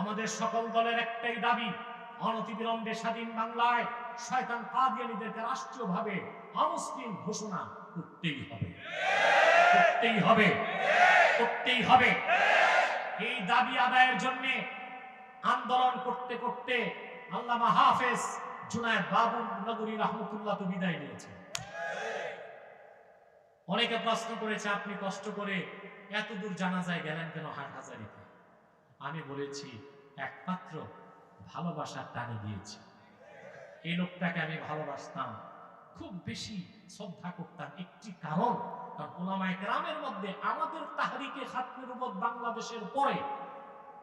আমাদের সকল দলের একটাই দাবি, অনতিবিলম্বে স্বাধীন বাংলায় শয়তান কাদিয়ানীদেরকে রাষ্ট্রীয়ভাবে অমুসলিম ঘোষণা করতেই হবে। করতেই হবে। করতেই হবে। এই দাবি আদায়ের জন্য আন্দোলন করতে করতে আল্লামা হাফেজ জুনায়দ বাবু নগরী রহমতুল্লাহ তো বিদায় নিয়েছে অনেকে প্রশ্ন করেছে, আপনি কষ্ট করে এত দূর জানাজায় গেলেন কেন হাট হাজারিতে? আমি বলেছি, একমাত্র ভালোবাসার টানে গিয়েছি এই লোকটাকে আমি ভালোবাসতাম, খুব বেশি শ্রদ্ধা করতাম। একটি কারণ কারণ ওলামায়ে কেরামের মধ্যে আমাদের তাহরিকে খাতমের উপর বাংলাদেশের পরে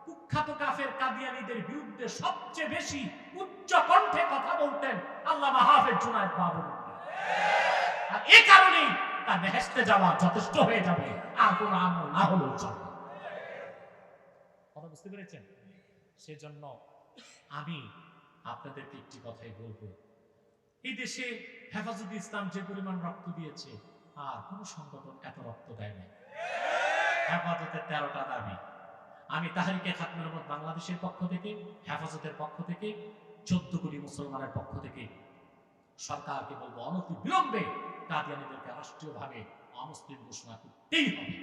কুখ্যাত কাফের কাদিয়ানীদের বিরুদ্ধে সবচেয়ে বেশি উচ্চ কণ্ঠে কথা বলতেন আল্লাহ হাফেজ জুনায়দ বাবুর আর এই কারণেই তার বেহেস্তে যাওয়া যথেষ্ট হয়ে যাবে, আর কোন আমল না হলেও চলবে। কথা বুঝতে পেরেছেন? সেজন্য আমি আপনাদেরকে একটি কথাই বলব। এই দেশে হেফাজত ইসলাম যে পরিমাণ রক্ত দিয়েছে, আর কোন সংগঠন এত রক্ত দেয় নাই। হেফাজতের তেরোটা দাবি। আমি তাহারিকে খাতমের মত বাংলাদেশের পক্ষ থেকে, হেফাজতের পক্ষ থেকে, চোদ্দ কোটি মুসলমানের পক্ষ থেকে সরকারকে বলব অনতি বিলম্বে কাদিয়ানিদেরকে রাষ্ট্রীয়ভাবে অমুসলিম ঘোষণা করতেই হবে।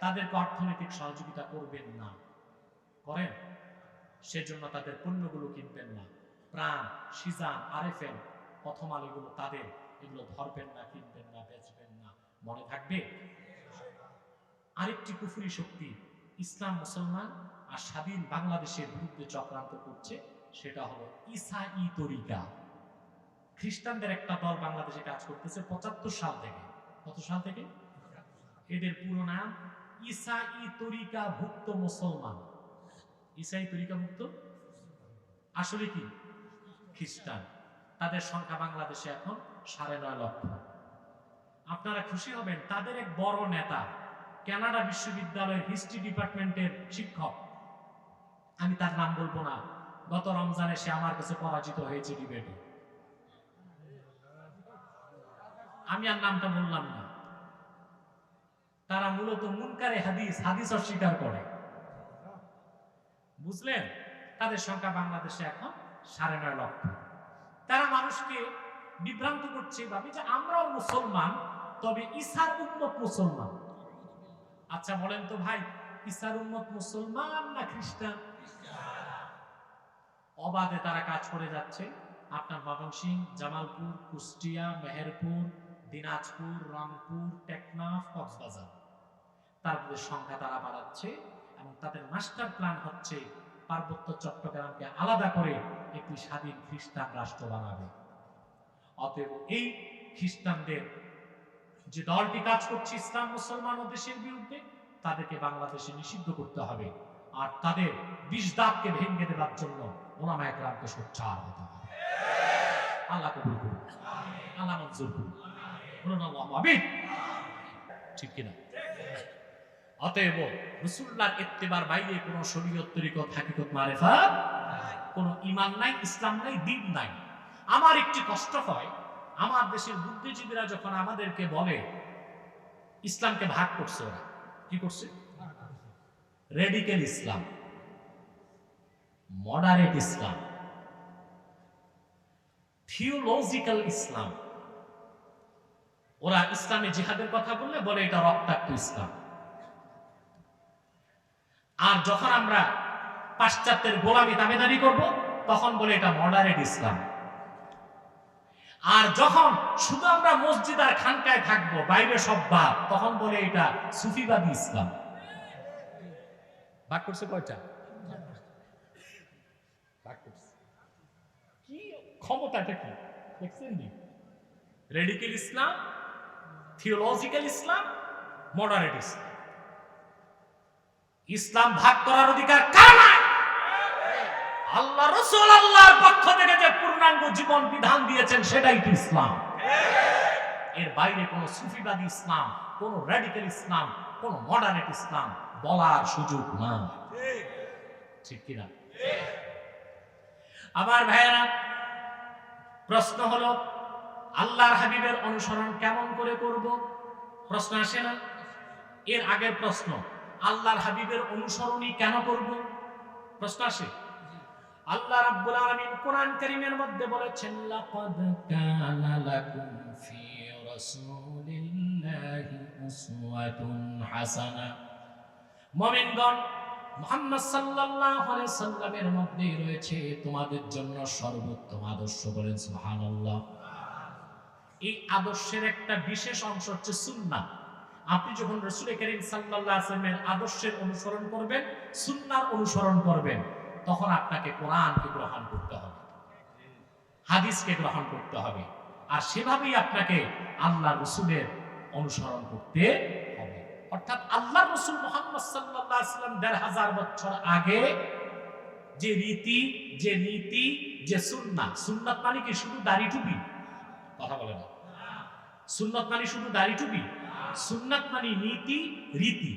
তাদেরকে অর্থনৈতিক সহযোগিতা করবেন না। করেন। সেজন্য তাদের পণ্যগুলো কিনবেন না। প্রাণ, সিজান, আরএফএল, প্রথম আলোগুলো তাদের। এগুলো ধরবেন না, কিনবেন না, বেচবেন না। মনে থাকবে? আরেকটি কুফুরি শক্তি, ইসলাম মুসলমান আর স্বাধীন বাংলাদেশের বিরুদ্ধে চক্রান্ত করছে, সেটা হলো ইসা ই তরিকা। খ্রিস্টানদের একটা দল বাংলাদেশে কাজ করতেছে পঁচাত্তর সাল থেকে। কত সাল থেকে? এদের পুরো নাম ইসা ই তরিকা ভুক্ত মুসলমান। ইসাই তরিকা ভুক্ত আসলে কি? খ্রিস্টান। তাদের সংখ্যা বাংলাদেশে এখন সাড়ে নয় লক্ষ। আপনারা খুশি হবেন, তাদের এক বড় নেতা, কানাডা বিশ্ববিদ্যালয়ের হিস্ট্রি ডিপার্টমেন্টের শিক্ষক। আমি তার নাম বলব না। গত রমজানে সে আমার কাছে পরাজিত হয়েছে ডিবেটে। আমি আর নামটা বললাম না। তারা মূলত মুনকারে হাদিস হাদিস অস্বীকার করে। বুঝলেন? তাদের সংখ্যা বাংলাদেশে এখন সাড়ে নয় লক্ষ। তারা মানুষকে বিভ্রান্ত করছে ভাবে যে আমরাও মুসলমান, তবে ইসার উন্মত মুসলমান। আচ্ছা বলেন তো ভাই ইসার উন্মত মুসলমান না খ্রিস্টান? অবাধে তারা কাজ করে যাচ্ছে। আপনার ময়মনসিং জামালপুর, কুষ্টিয়া, মেহেরপুর, দিনাজপুর, রংপুর, টেকনাফ, কক্সবাজার। তাদের সংখ্যা তারা বাড়াচ্ছে এবং তাদের মাস্টার প্ল্যান হচ্ছে পার্বত্য চট্টগ্রামকে আলাদা করে একটি স্বাধীন খ্রিস্টান রাষ্ট্র বানাবে। অতএব এই খ্রিস্টানদের যে দলটি কাজ করছে ইসলাম মুসলমান ও দেশের বিরুদ্ধে, তাদেরকে বাংলাদেশে নিষিদ্ধ করতে হবে। আর তাদের বিষ দাঁতকে ভেঙে দেওয়ার জন্য ওলামা একরামকে সোচ্চার হতে হবে। আল্লাহ কবুল করুন আল্লাহ মঞ্জুর করুন ঠিক কিনা? অতএব রসুল্লাহর ইত্তেবার বাইরে কোনো শরীয়ত তরিকত হাকিকত মারেফাত কোনো ইমান নাই, ইসলাম নাই, দিন নাই। আমার একটি কষ্ট হয়, আমার দেশের বুদ্ধিজীবীরা যখন আমাদেরকে বলে, ইসলামকে ভাগ করছে ওরা, কি করছে? Radical Islam moderate Islam theological Islam ওরা ইসলামে জিহাদের কথা বললে বলে এটা রক্তাক্ত ইসলাম। আর যখন আমরা পাশ্চাত্যের গোলামি দামেদারি করব, তখন বলে এটা মডারেট ইসলাম আর যখন শুধু আমরা মসজিদ আর খানকায় থাকব, বাইরে সব বাদ, তখন বলে এটা সুফিবাদী ইসলাম ভাগ করছে কয়টা? কি ক্ষমতাটা কি? দেখছেন radical Islam theological Islam moderate Islam Islam ভাগ করার অধিকার কার নাই? আল্লাহ রসুল আল্লাহর পক্ষ থেকে যে পূর্ণাঙ্গ জীবন বিধান দিয়েছেন, সেটাই তো ইসলাম? এর বাইরে কোন সুফিবাদী ইসলাম, কোন রেডিক্যাল ইসলাম, কোন মডারেট ইসলাম বলার সুযোগ না ঠিক কিনা? আবার ভাইয়েরা, প্রশ্ন হলো, আল্লাহর হাবিবের অনুসরণ কেমন করে করব? প্রশ্ন আসে না? এর আগের প্রশ্ন আল্লাহর হাবিবের অনুসরণই কেন করব? প্রশ্ন আসে। আল্লাহ রাব্বুল আলামিন কোরআন কারীমের মধ্যে বলেছেন, লাকাদ কানা লাকুম ফি রাসূলিল্লাহি উসওয়াতুন হাসানা। মুমিনগণ, মুহাম্মদ সাল্লাল্লাহু আলাইহি সাল্লামের মধ্যে রয়েছে তোমাদের জন্য সর্বোত্তম আদর্শ বলেন সুবহানাল্লাহ। এই আদর্শের একটা বিশেষ অংশ হচ্ছে সুন্নাহ। আপনি যখন রসুল করিম সাল্লাল্লাহু আলাইহি ওয়াসাল্লামের আদর্শের অনুসরণ করবেন, সুন্নাহর অনুসরণ করবেন, তখন আপনাকে কোরআনকে গ্রহণ করতে হবে। হাদিসকে গ্রহণ করতে হবে। আর সেভাবেই আপনাকে আল্লাহ রসুলের অনুসরণ করতে হবে। অর্থাৎ আল্লাহ রসুল মোহাম্মদ সাল্লাম দেড় হাজার বছর আগে যে রীতি, যে নীতি, যে সুন্না সুন্নাত মানে কি শুধু দাড়ি টুপি? কথা বলে না সুন্নত মানে শুধু দাড়ি টুপি? সুন্নাত মানে নীতি, রীতি।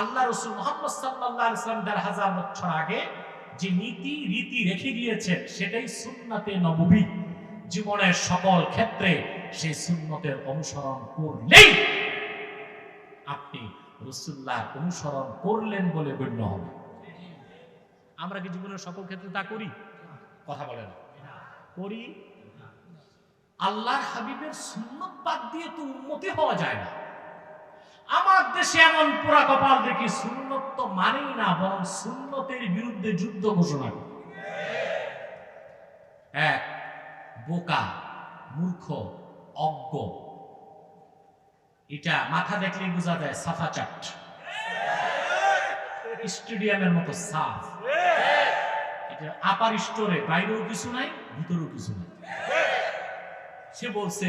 আল্লাহ রসুল মোহাম্মদ সাল্লাহ ইসলাম দেড় হাজার বছর আগে যে নীতি, রীতি রেখে সেটাই সুন্নাতে নববী। জীবনের সকল ক্ষেত্রে সেই সুন্নতের অনুসরণ করলেই আপনি রসুল্লাহ অনুসরণ করলেন বলে গণ্য হবে। আমরা কি জীবনের সকল ক্ষেত্রে তা করি? কথা বলেন করি? আল্লাহর হাবিবের সুন্নত বাদ দিয়ে তো উন্নতি হওয়া যায় না। আমার দেশে এমন পোড়া কপাল দেখি সুন্নত তো মানেই না, বরং সুন্নতের বিরুদ্ধে যুদ্ধ ঘোষণা করে। এক, বোকা, মূর্খ, অজ্ঞ। এটা মাথা দেখলেই বোঝা যায়, সাফা চাট। স্টেডিয়ামের মতো সাফ। এটা আপার স্টোরে বাইরেও কিছু নাই, ভিতরেও কিছু নাই। সে বলছে,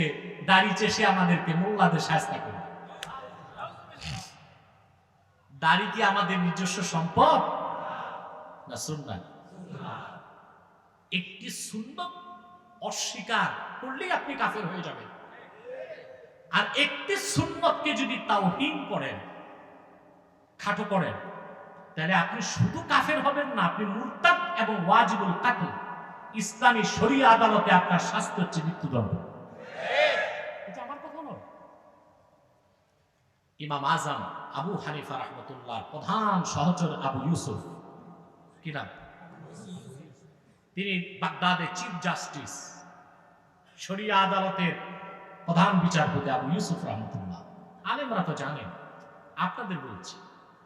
দাড়ি চেষে আমাদেরকে মোল্লাদের শাস্তি করে দাড়ি কি আমাদের নিজস্ব সম্পদ? না সুন্নাত একটি সুন্নত অস্বীকার করলেই আপনি কাফের হয়ে যাবেন। আর একটি সুন্নতকে যদি তাওহীন করেন, খাটো করেন, তাহলে আপনি শুধু কাফের হবেন না, আপনি মুরতাদ এবং ওয়াজিবুল কাতল। ইসলামী শরীয় আদালতে আপনার শাস্তি হচ্ছে মৃত্যুদণ্ড। এটা আমার কথা নয়। ইমাম আজম আবু হানিফা রহমতুল্লাহ, প্রধান সহচর আবু ইউসুফ। কি নাম? তিনি বাগদাদের চিফ জাস্টিস, শরিয়া আদালতের প্রধান বিচারপতি আবু ইউসুফ রহমতুল্লাহ। আলেমরা তো জানেন, আপনাদের বলছি,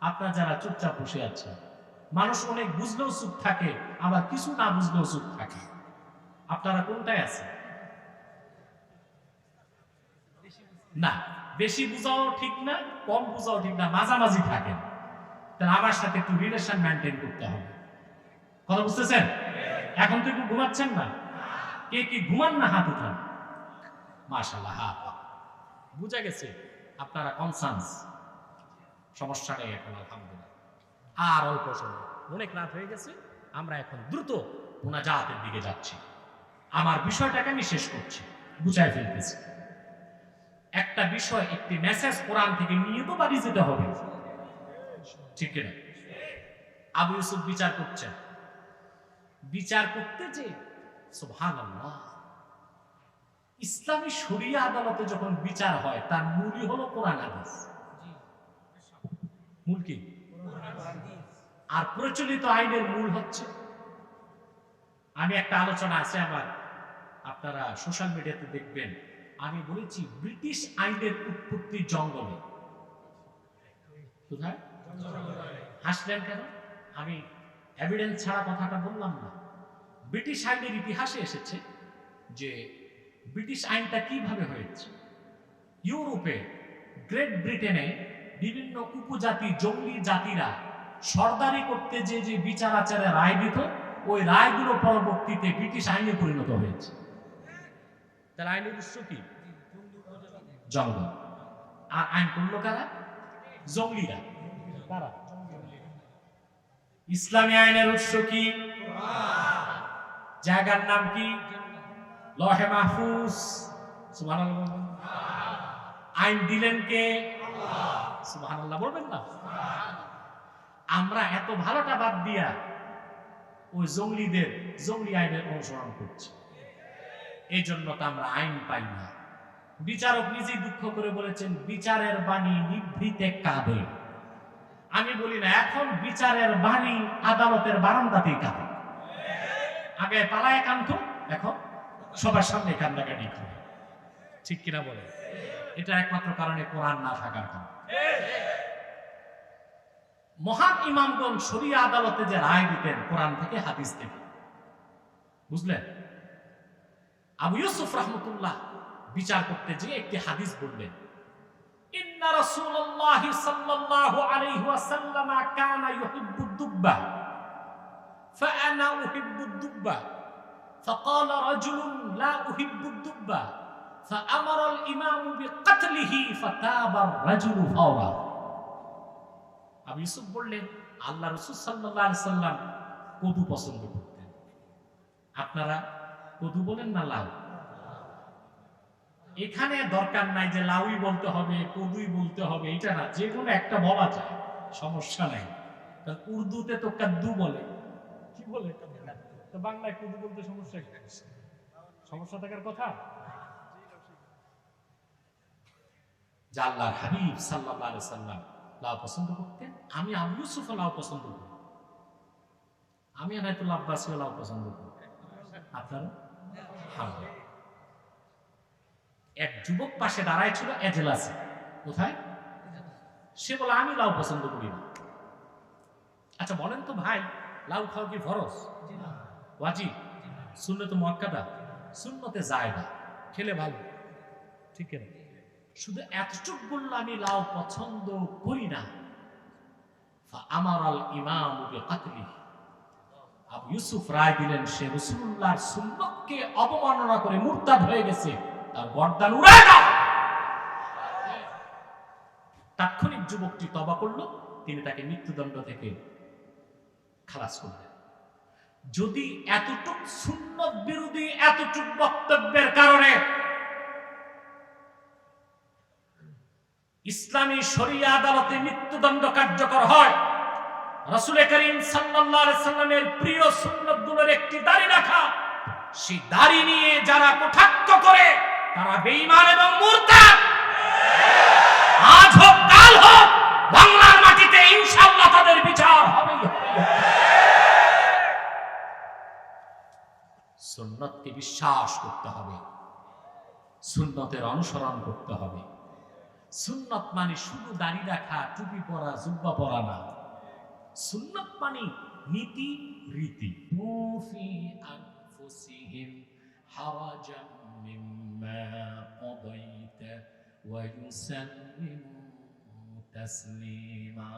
আপনারা যারা চুপচাপ বসে আছেন, মানুষ অনেক বুঝলেও চুপ থাকে, আবার কিছু না বুঝলেও চুপ থাকে। আপনারা কোনটায় আছেন? না, বেশি বুঝাও ঠিক না, কম বুঝাও ঠিক না, মাঝামাঝি থাকেন। তাহলে আমার সাথে একটু রিলেশন মেনটেন করতে হবে। কথা বুঝতেছেন? এখন তো একটু ঘুমাচ্ছেন না। কে কি ঘুমান না হাত উঠান? মাশাল্লাহ হাত বুঝা গেছে আপনারা কনসান্স সমস্যা নেই এখন, আলহামদুলিল্লাহ। আর অল্প সময়। অনেক রাত হয়ে গেছে, আমরা এখন দ্রুত মোনাজাতের দিকে যাচ্ছি। আমার বিষয়টাকে আমি শেষ করছি। বুঝাই ফেলতেছি। একটা বিষয়, একটি মেসেজ কোরআন থেকে নিয়ে তো বাড়ি যেতে হবে। ঠিক কিনা? আবু ইউসুফ বিচার করছেন। বিচার করতে যে সুবহান ইসলামী শরিয়া আদালতে যখন বিচার হয়, তার মূলই হলো কোরআন হাদিস। মূল কি? আর প্রচলিত আইনের মূল হচ্ছে, আমি একটা আলোচনা আছে আমার, আপনারা সোশ্যাল মিডিয়াতে দেখবেন। আমি বলেছি ব্রিটিশ আইনের উৎপত্তি জঙ্গলে। হাসলেন কেন? আমি এভিডেন্স ছাড়া কথাটা বললাম না। ব্রিটিশ আইনের ইতিহাসে এসেছে যে ব্রিটিশ আইনটা কীভাবে হয়েছে? ইউরোপে গ্রেট ব্রিটেনে বিভিন্ন উপজাতি জঙ্গলি জাতিরা সর্দারি করতে যে যে বিচার আচারে রায় দিত, ওই রায়গুলো পরবর্তীতে ব্রিটিশ আইনে পরিণত হয়েছে। তার আইনের উৎস কি? জঙ্গল। আর আইন করল কারা? জঙ্গলিরা। কারা? ইসলামী আইনের উৎস কি? জায়গার নাম কি? লহে মাহফুজ। আইন দিলেন কে? সুবহানাল্লাহ বলবেন না? আমরা এত ভালোটা বাদ দিয়া ওই জঙ্গলিদের, জঙ্গলি আইনের অনুসরণ করছি। এই জন্য তো আমরা আইন পাই না। বিচারক নিজেই দুঃখ করে বলেছেন, বিচারের বাণী নিভৃতে কাঁদে। আমি বলি না, এখন বিচারের বাণী আদালতের বারান্দাতেই কাঁদে। আগে পালায় কান্ত এখন সবার সামনে কান্দাকাটি করে। ঠিক কিনা বলে এটা একমাত্র কারণে কোরআন না থাকার কারণ। মহান ইমামগণ শরিয়া আদালতে যে রায় দিতেন, কোরআন থেকে হাদিস থেকে। বুঝলেন? আবু ইউসুফ রহমতুল্লাহ বিচার করতে যে একটি হাদিস বললেন ইন্না রাসূলুল্লাহি সাল্লাল্লাহু আলাইহি ওয়াসাল্লাম কানা ইউহিব্বু দুব্বা فأنا أحب الدبة فقال رجل لا أحب الدبة فأمر الإمام بقتله فتاب الرجل فورا আবু ইউসুফ বললেন আল্লাহ রসুল সাল্লাহ সাল্লাম কদু পছন্দ করতেন আপনারা কদু বলেন না লাউ এখানে দরকার নাই যে লাউই বলতে হবে, কদুই বলতে হবে, এটা না, যে কোনো একটা বলা যায়, সমস্যা নাই। কারণ উর্দুতে তো কাদ্দু বলে। কি বলে বাংলায় কদু বলতে সমস্যা সমস্যা থাকার কথা? যা আল্লাহর হাবিব আলাইহি সাল্লাম লাউ পছন্দ করতেন, আমি আবু ইউসুফ লাউ পছন্দ করি আমি আনায়তুল্লাহ আব্বাসীও লাউ পছন্দ করি আপনারা? হ্যাঁ এক যুবক পাশে দাঁড়ায় ছিল এজলাসে। কোথায়? সে বলে, আমি লাউ পছন্দ করি না। আচ্ছা বলেন তো ভাই, লাউ খাও কি ফরজ? ওয়াজিব। সুন্নত মুয়াক্কাদা? সুন্নতে যায় না খেলে ভালো। ঠিক আছে শুধু এতটুক বলল আমি লাউ পছন্দ করি না। আমার আল ইমাম আবু ইউসুফ রায় দিলেন, সে রসুল্লাহর সুন্নতকে অবমাননা করে মুরতাদ হয়ে গেছে। তার গর্দান উড়ে দাও। তাৎক্ষণিক যুবকটি তবা করল, তিনি তাকে মৃত্যুদণ্ড থেকে খালাস করলেন। যদি এতটুক সুন্নত বিরোধী, এতটুক বক্তব্যের কারণে ইসলামী শরিয়া আদালতে মৃত্যুদণ্ড কার্যকর হয় রসুল করিম সাল্লামের প্রিয় সুন্নতগুলোর একটি দাড়ি রাখা, সেই দাড়ি নিয়ে যারা কটাক্ষ করে তারা বেঈমান এবং মুরতাদ। আজ হোক, কাল হোক, বাংলার মাটিতে ইনশাআল্লাহ তাদের বিচার হবে। সুন্নতকে বিশ্বাস করতে হবে। সুন্নতের অনুসরণ করতে হবে। সুন্নত মানে শুধু দাড়ি রাখা, টুপি পরা, জুব্বা পরা না। সুন্নত মানে নীতি রীতি মুফি আনফুসিহিম হারাজাম মিম্মা قضيت ويسلموا تسليما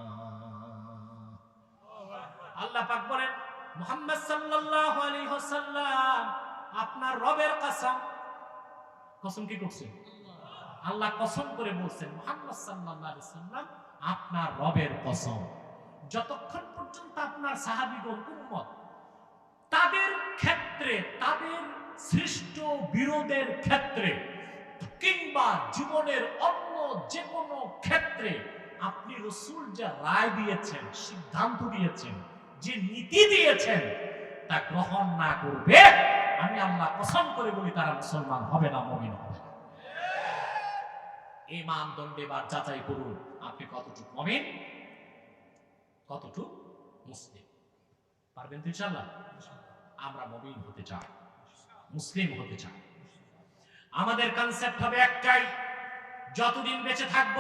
আল্লাহ পাক বলেন মুহাম্মদ সাল্লাল্লাহু আলাইহি ওয়াসাল্লাম আপনার রবের কসম কসম কি করছেন আল্লাহ কসম করে বলছেন মুহাম্মদ সাল্লাল্লাহু আলাইহি সাল্লাম আপনার রবের কসম যতক্ষণ পর্যন্ত আপনার সাহাবীগণ উম্মত তাদের ক্ষেত্রে তাদের সৃষ্ট বিরোধের ক্ষেত্রে কিংবা জীবনের অন্য যে কোনো ক্ষেত্রে আপনি রসুল যা রায় দিয়েছেন, সিদ্ধান্ত দিয়েছেন, যে নীতি দিয়েছেন, তা গ্রহণ না করবে। আমি আল্লাহ কসম করে বলি, তারা মুসলমান হবে না, মমিন হবে এই মানদণ্ডে বা যাচাই করুন, আপনি কতটুকু মমিন, কতটুকু মুসলিম। পারবেন তো ইনশাল্লাহ আমরা মমিন হতে চাই। মুসলিম হতে চাই আমাদের কনসেপ্ট হবে একটাই, যতদিন বেঁচে থাকব,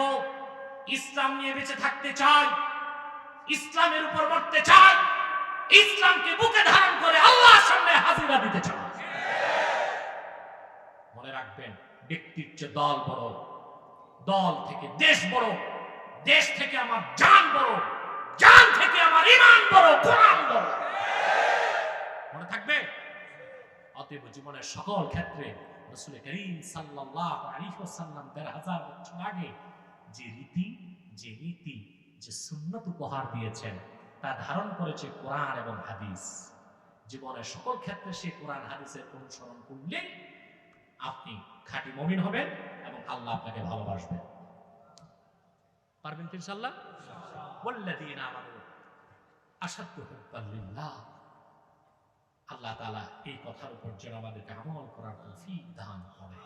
ইসলাম নিয়ে বেঁচে থাকতে চাই, ইসলামের উপর মরতে চাই, ইসলামকে বুকে ধারণ করে আল্লাহর সামনে হাজিরা দিতে চাই। মনে রাখবেন, ব্যক্তির চেয়ে দল বড়, দল থেকে দেশ বড়, দেশ থেকে আমার জান বড়, জান থেকে আমার ইমান বড়, কোরআন বড়। মনে থাকবে? অতএব জীবনের সকল ক্ষেত্রে রসুল করিম সাল্লাল্লাহু আলাইহি ওয়াসাল্লাম দেড় হাজার বছর আগে যে রীতি যে নীতি যে সুন্নত উপহার দিয়েছেন তা ধারণ করেছে কোরআন এবং হাদিস। জীবনের সকল ক্ষেত্রে সে কোরআন হাদিসের অনুসরণ করলে আপনি খাঁটি মমিন হবেন এবং আল্লাহ আপনাকে ভালোবাসবেন। পারবেন ইনশাআল্লাহ? ওয়াল্লাযীনা আমানু আশাদ্দু আল্লাহ তাআলা এই কথার উপর যেন আমাদেরকে আমল করার তৌফিক দান করে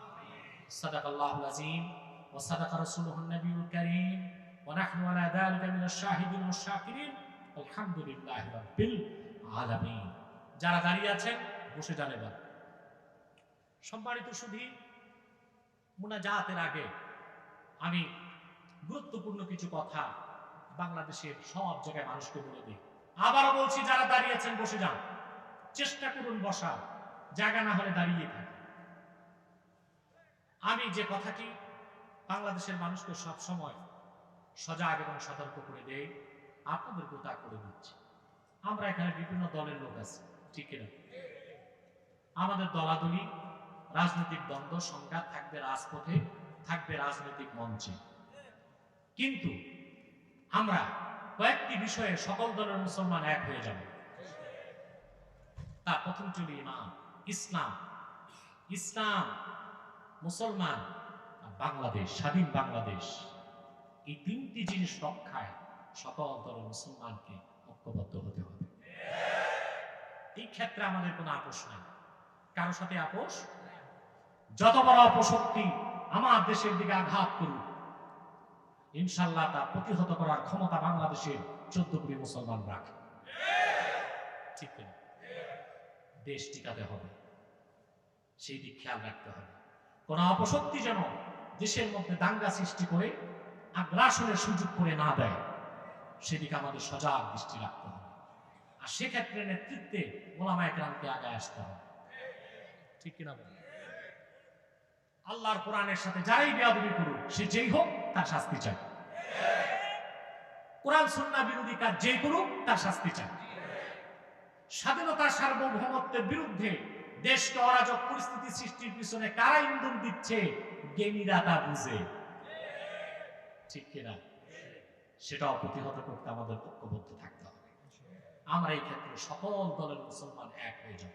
সাদাকাল্লাহুল আযীম ওয়া সাদাকা রাসূলুহুন নবিয়ুল কারীম ونحن على ذلك من الشاهدين والشاكرين الحمد لله رب العالمين যারা দাঁড়িয়ে আছেন বসে যান এবার সম্মানিত শুধু মুনাজাতের আগে আমি গুরুত্বপূর্ণ কিছু কথা বাংলাদেশের সব জায়গায় মানুষকে বলে দিই আবারও বলছি যারা দাঁড়িয়ে আছেন বসে যান চেষ্টা করুন বসা, জায়গা না হলে দাঁড়িয়ে থাকুন। আমি যে কথাটি বাংলাদেশের মানুষকে সব সময় সজাগ এবং সতর্ক করে দেই, আপনাদেরকেও তা করে দিচ্ছি। আমরা এখানে বিভিন্ন দলের লোক আছি, ঠিক না আমাদের দলাদলি, রাজনৈতিক দ্বন্দ্ব, সংঘাত থাকবে রাজপথে, থাকবে রাজনৈতিক মঞ্চে। কিন্তু আমরা কয়েকটি বিষয়ে সকল দলের মুসলমান এক হয়ে যাবে। তার প্রথম চলি ইমাম, ইসলাম ইসলাম, মুসলমান বাংলাদেশ, স্বাধীন বাংলাদেশ। এই তিনটি জিনিস রক্ষায় সকল দলের মুসলমানকে ঐক্যবদ্ধ হতে হবে। এই ক্ষেত্রে আমাদের কোনো আপোষ নাই। কারোর সাথে আপোষ? যত বড় অপশক্তি আমার দেশের দিকে আঘাত করুক ইনশাল্লাহ তা প্রতিহত করার ক্ষমতা বাংলাদেশের চোদ্দ কোটি মুসলমান রাখে। ঠিক? দেশ টিকাতে হবে। সেই দিক খেয়াল রাখতে হবে। কোন অপশক্তি যেন দেশের মধ্যে দাঙ্গা সৃষ্টি করে আগ্রাসনের সুযোগ করে না দেয়, সেদিকে আমাদের সজাগ দৃষ্টি রাখতে হবে। আর সেক্ষেত্রে নেতৃত্বে ওলামা একরামকে আগে আসতে হবে। ঠিক কিনা বলেন? আল্লাহর কোরআনের সাথে যারাই বেয়াদবি করুক, সে যেই হোক, তার শাস্তি চাই কোরআন সুন্নাহ বিরোধী কাজ যে করুক, তার শাস্তি চাই স্বাধীনতার সার্বভৌমত্বের বিরুদ্ধে দেশকে অরাজক পরিস্থিতি সৃষ্টির পিছনে কারা ইন্ধন দিচ্ছে, জ্ঞানীরা তা বুঝে। ঠিক কিনা? সেটা প্রতিহত করতে আমাদের ঐক্যবদ্ধ থাকতে হবে। আমরা এই ক্ষেত্রে সকল দলের মুসলমান এক হয়ে যাব।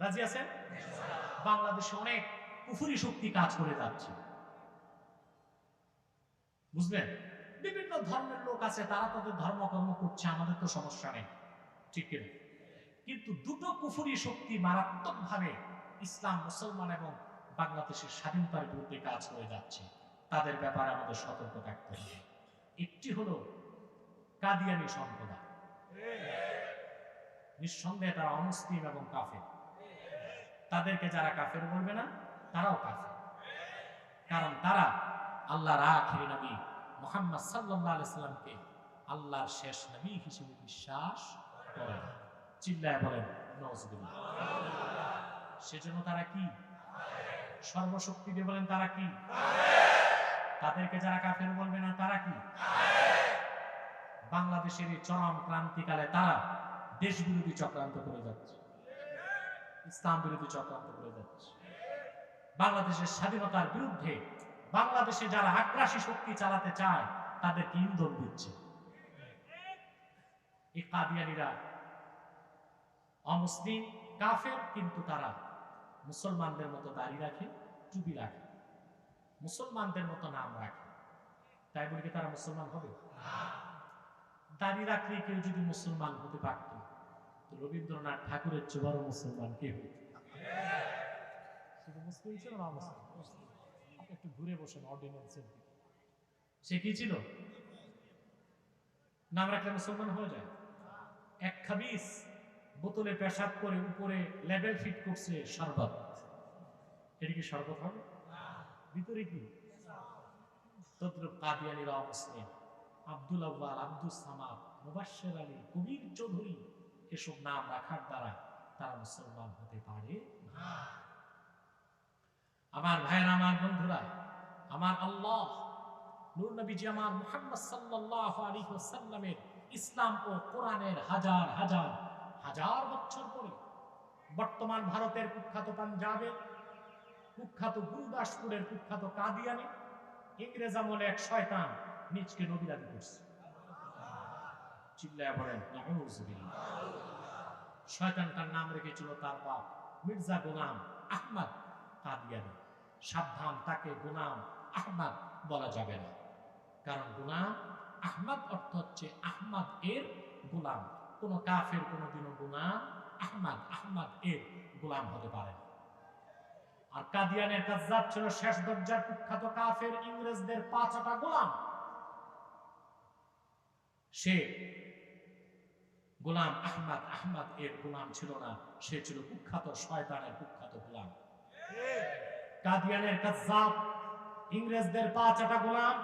রাজি আছেন? বাংলাদেশে অনেক কুফুরি শক্তি কাজ করে যাচ্ছে। বুঝলেন? বিভিন্ন ধর্মের লোক আছে, তারা তাদের ধর্মকর্ম করছে, আমাদের তো সমস্যা নেই। ঠিক কিনা? কিন্তু দুটো কুফুরি শক্তি মারাত্মকভাবে ইসলাম, মুসলমান এবং বাংলাদেশের স্বাধীনতার বিরুদ্ধে কাজ করে যাচ্ছে। তাদের ব্যাপারে আমাদের সতর্ক থাকতে হবে। একটি হলো কাদিয়ানি সম্প্রদায়। নিঃসন্দেহে তারা অমুসলিম এবং কাফের। তাদেরকে যারা কাফের বলবে না, তারাও কাফের। কারণ তারা আল্লাহর আখিরি নবী মোহাম্মদ সাল্লাহ আলাইসাল্লামকে আল্লাহর শেষ নবী হিসেবে বিশ্বাস করে। না। চিল্লায় বলেন সেজন্য তারা কি? সর্বশক্তি দিয়ে বলেন, তারা কি? তাদেরকে যারা কাফের বলবে না, তারা কি? বাংলাদেশের এই চরম ক্রান্তিকালে তারা দেশ বিরোধী চক্রান্ত করে যাচ্ছে। ইসলাম বিরোধী চক্রান্ত করে যাচ্ছে। বাংলাদেশের স্বাধীনতার বিরুদ্ধে বাংলাদেশে যারা আগ্রাসী শক্তি চালাতে চায়, তাদেরকে ইন্ধন দিচ্ছে। এই কাদিয়ানিরা অমুসলিম, কাফের কিন্তু তারা মুসলমানদের মতো দাড়ি রাখে, টুপি রাখে। মুসলমানদের মতো নাম রাখে। তাই বলি তারা মুসলমান হবে? দাড়ি রাখলে কেউ যদি মুসলমান হতে পারত, তো রবীন্দ্রনাথ ঠাকুরের চেয়ে মুসলমান কে হইত মুসলিম মুসলিম একটু ঘুরে বসেন অর্ডিনেন্সের সে কি ছিল? নাম রাখলে মুসলমান হয়ে যায়? এক খাবিস বোতলে পেশাব করে উপরে লেভেল ফিট করছে শরবত। এটা কি শরবত হবে? ভিতরে কি? কাদিয়ানিরা অমুসলিম আব্দুল আব্বাল আব্দুল সামাদ, মুবাশ্শের আলী, কবির চৌধুরী এসব নাম রাখার দ্বারা তারা মুসলমান হতে পারে আমার ভাইয়ের, আমার বন্ধুরা, আমার আল্লাহ নূর নবীজি আমার মুহাম্মদ সাল্লাল্লাহু আলাইহি ওয়াসাল্লামের ইসলাম ও কোরআনের হাজার হাজার হাজার বছর পরে বর্তমান ভারতের কুখ্যাত পাঞ্জাবে, কুখ্যাত গুরুদাসপুরের কুখ্যাত কাদিয়ানি ইংরেজ আমলে এক শয়তান নিজকে নবী দাবি করছে। চিল্লায় নাউজুবিল্লাহ শয়তানটার নাম রেখেছিল তার বাপ মির্জা গোলাম আহমদ কাদিয়ানি। সাবধান, তাকে গোলাম আহমদ বলা যাবে না। কারণ গোলাম আহমদ অর্থ হচ্ছে আহমদ এর গোলাম। কোন কাফের কোনোদিনও গোলাম আহমদ আহমদ এর গোলাম হতে পারে আর কাদিয়ানের কাজ্জাব ছিল শেষ দরজার কুখ্যাত কাফের ইংরেজদের পাঁচটা গোলাম। সে গোলাম আহমদ আহমদ এর গোলাম ছিল না, সে ছিল কুখ্যাত শয়তানের কুখ্যাত গোলাম। কাদিয়ানের কাজ্জাব, ইংরেজদের পা চাটা গোলাম,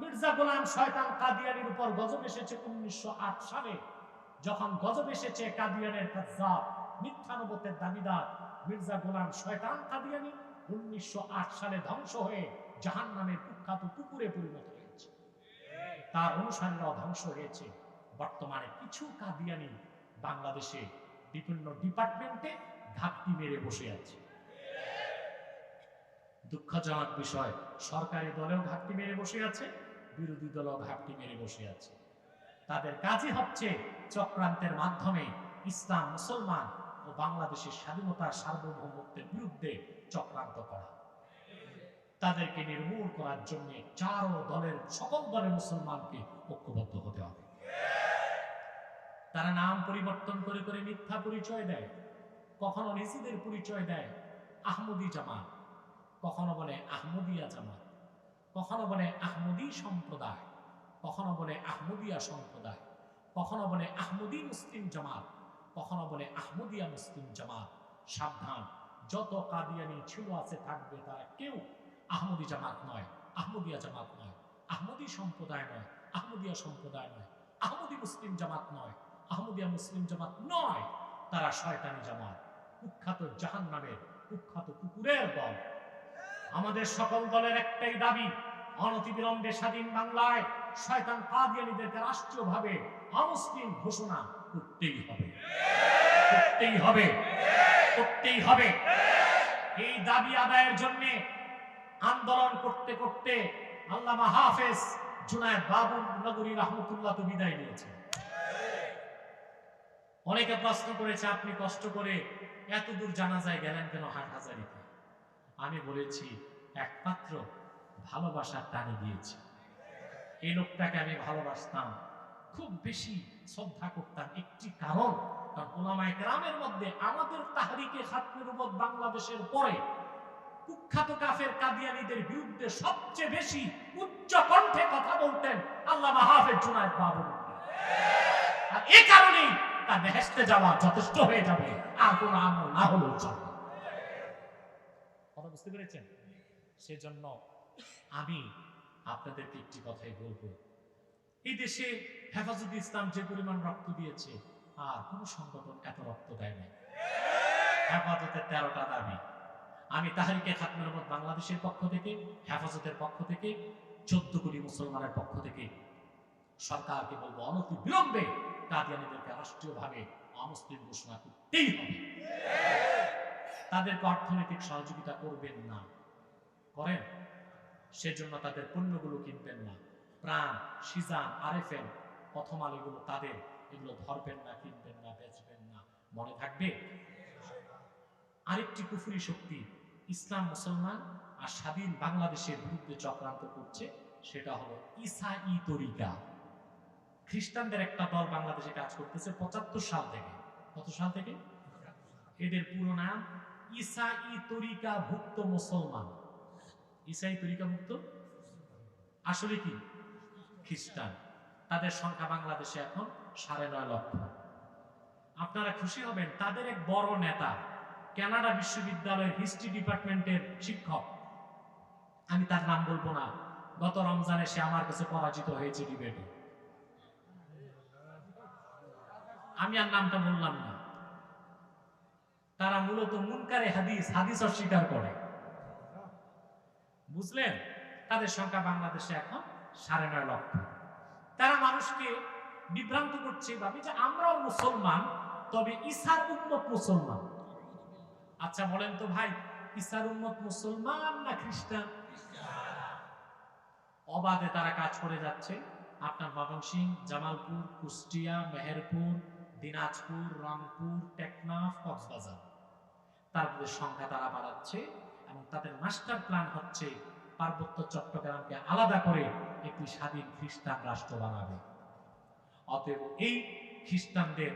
মির্জা গোলাম শয়তান কাদিয়ানির উপর গজব এসেছে উনিশশো আট সালে। যখন গজব এসেছে কাদিয়ানের কাজ্জাব মিথ্যানবতের দাবিদার মির্জা গোলাম শয়তান কাদিয়ানি উনিশশো সালে ধ্বংস হয়ে জাহান নামের কুখ্যাত কুকুরে পরিণত হয়েছে। তার অনুসারীরাও ধ্বংস হয়েছে। বর্তমানে কিছু কাদিয়ানি বাংলাদেশে বিভিন্ন ডিপার্টমেন্টে ঘাটতি মেরে বসে আছে। দুঃখজনক বিষয়, সরকারি দলেও ঘাটতি মেরে বসে আছে, বিরোধী দলও ঘাটতি মেরে বসে আছে। তাদের কাজই হচ্ছে চক্রান্তের মাধ্যমে ইসলাম, মুসলমান ও বাংলাদেশের স্বাধীনতার সার্বভৌমত্বের বিরুদ্ধে চক্রান্ত করা। তাদেরকে নির্মূল করার জন্য চারো দলের, সকল দলের মুসলমানকে ঐক্যবদ্ধ হতে হবে। তারা নাম পরিবর্তন করে করে মিথ্যা পরিচয় দেয়। কখনো নিজেদের পরিচয় দেয় আহমদি জামাত, কখনো বলে আহমদিয়া জামাত, কখনো বলে আহমদি সম্প্রদায়। কখনো বলে আহমদিয়া সম্প্রদায়, কখনো বলে আহমদি মুসলিম জামাত, কখনো বলে আহমদিয়া মুসলিম জামাত। সাবধান, যত কাদিয়ানি ছিল আছে থাকবে তারা কেউ আহমদি জামাত নয়, আহমদিয়া জামাত নয়, আহমদি সম্প্রদায় নয়, আহমদিয়া সম্প্রদায় নয়, আহমদি মুসলিম জামাত নয়, আহমদিয়া মুসলিম জামাত নয়, তারা শয়তানি জামাত। কুখ্যাত জাহান নামের কুখ্যাত কুকুরের দল। আমাদের সকল দলের একটাই দাবি, অনতিবিলম্বে স্বাধীন বাংলায় শয়তান কাদিয়ানিদেরকে রাষ্ট্রীয়ভাবে অমুসলিম ঘোষণা করতেই হবে। করতেই হবে। করতেই হবে। এই দাবি আদায়ের জন্য আন্দোলন করতে করতে আল্লামা হাফেজ জুনায়দ বাবু নগরী রহমতুল্লাহ তো বিদায় নিয়েছে অনেকে প্রশ্ন করেছে, আপনি কষ্ট করে এত দূর জানা যায় গেলেন কেন হাট হাজারিতে আমি বলেছি, একমাত্র ভালোবাসার টানে গিয়েছি এই লোকটাকে আমি ভালোবাসতাম। খুব বেশি শ্রদ্ধা করতাম। একটি কারণ কারণ ওলামায়ে কেরামের মধ্যে আমাদের তাহরিকে খাতমের উপর বাংলাদেশের পরে কুখ্যাত কাফের কাদিয়ানীদের বিরুদ্ধে সবচেয়ে বেশি উচ্চ কণ্ঠে কথা বলতেন আল্লাহ হাফেজ জুনায়দ বাবুর আর এই কারণেই তার বেহেস্তে যাওয়া যথেষ্ট হয়ে যাবে। আর কোনো আমল না হলেও চলবে। কথা বুঝতে পেরেছেন? সেজন্য আমি আপনাদেরকে একটি কথাই বলব। এই দেশে হেফাজত ইসলাম যে পরিমাণ রক্ত দিয়েছে, আর কোন সংগঠন এত রক্ত দেয় নাই। হেফাজতের তেরোটা দাবি। আমি তাহারিকে খাতমের মত বাংলাদেশের পক্ষ থেকে, হেফাজতের পক্ষ থেকে, চোদ্দ কোটি মুসলমানের পক্ষ থেকে সরকারকে বলব অনতি বিলম্বে কাদিয়ানিদেরকে রাষ্ট্রীয়ভাবে অমুসলিম ঘোষণা করতেই হবে। তাদেরকে অর্থনৈতিক সহযোগিতা করবেন না। করেন? সেজন্য তাদের পণ্যগুলো কিনবেন না। প্রাণ সিজান আরএফএল, প্রথম আলো এগুলো তাদের। এগুলো ধরবেন না, কিনবেন না, বেচবেন না। মনে থাকবে? আরেকটি কুফুরি শক্তি, ইসলাম মুসলমান আর স্বাধীন বাংলাদেশের বিরুদ্ধে চক্রান্ত করছে, সেটা হলো ইসা ই তরিকা। খ্রিস্টানদের একটা দল বাংলাদেশে কাজ করতেছে পঁচাত্তর সাল থেকে। কত সাল থেকে? এদের পুরো নাম ইসা ই তরিকা ভুক্ত মুসলমান। ইসাই তরিকা মুক্ত আসলে কি? খ্রিস্টান। তাদের সংখ্যা বাংলাদেশে এখন সাড়ে নয় লক্ষ। আপনারা খুশি হবেন, তাদের এক বড় নেতা, কানাডা বিশ্ববিদ্যালয়ের হিস্ট্রি ডিপার্টমেন্টের শিক্ষক। আমি তার নাম বলব না। গত রমজানে সে আমার কাছে পরাজিত হয়েছে ডিবেটে আমি আর নামটা বললাম না। তারা মূলত মুনকারে হাদিস হাদিস অস্বীকার করে। বুঝলেন? তাদের সংখ্যা বাংলাদেশে এখন সাড়ে নয় লক্ষ। তারা মানুষকে বিভ্রান্ত করছে ভাবে যে আমরাও মুসলমান, তবে ইসার উন্মত মুসলমান। আচ্ছা বলেন তো ভাই ইসার উন্মত মুসলমান না খ্রিস্টান? অবাধে তারা কাজ করে যাচ্ছে। আপনার ময়মনসিং জামালপুর, কুষ্টিয়া, মেহেরপুর, দিনাজপুর, রংপুর, টেকনাফ, কক্সবাজার। তাদের সংখ্যা তারা বাড়াচ্ছে। এবং তাদের মাস্টার প্ল্যান হচ্ছে পার্বত্য চট্টগ্রামকে আলাদা করে একটি স্বাধীন খ্রিস্টান রাষ্ট্র বানাবে। অতএব এই খ্রিস্টানদের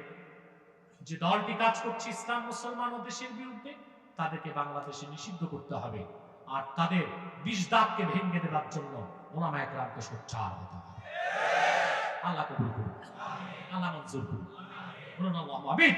যে দলটি কাজ করছে ইসলাম মুসলমান ও দেশের বিরুদ্ধে, তাদেরকে বাংলাদেশে নিষিদ্ধ করতে হবে। আর তাদের বিষ দাগকে ভেঙে দেওয়ার জন্য ওলামা একরামকে সোচ্চার হতে হবে। আল্লাহ কবুল করুন। আল্লাহ মঞ্জুর করুন। আমিন।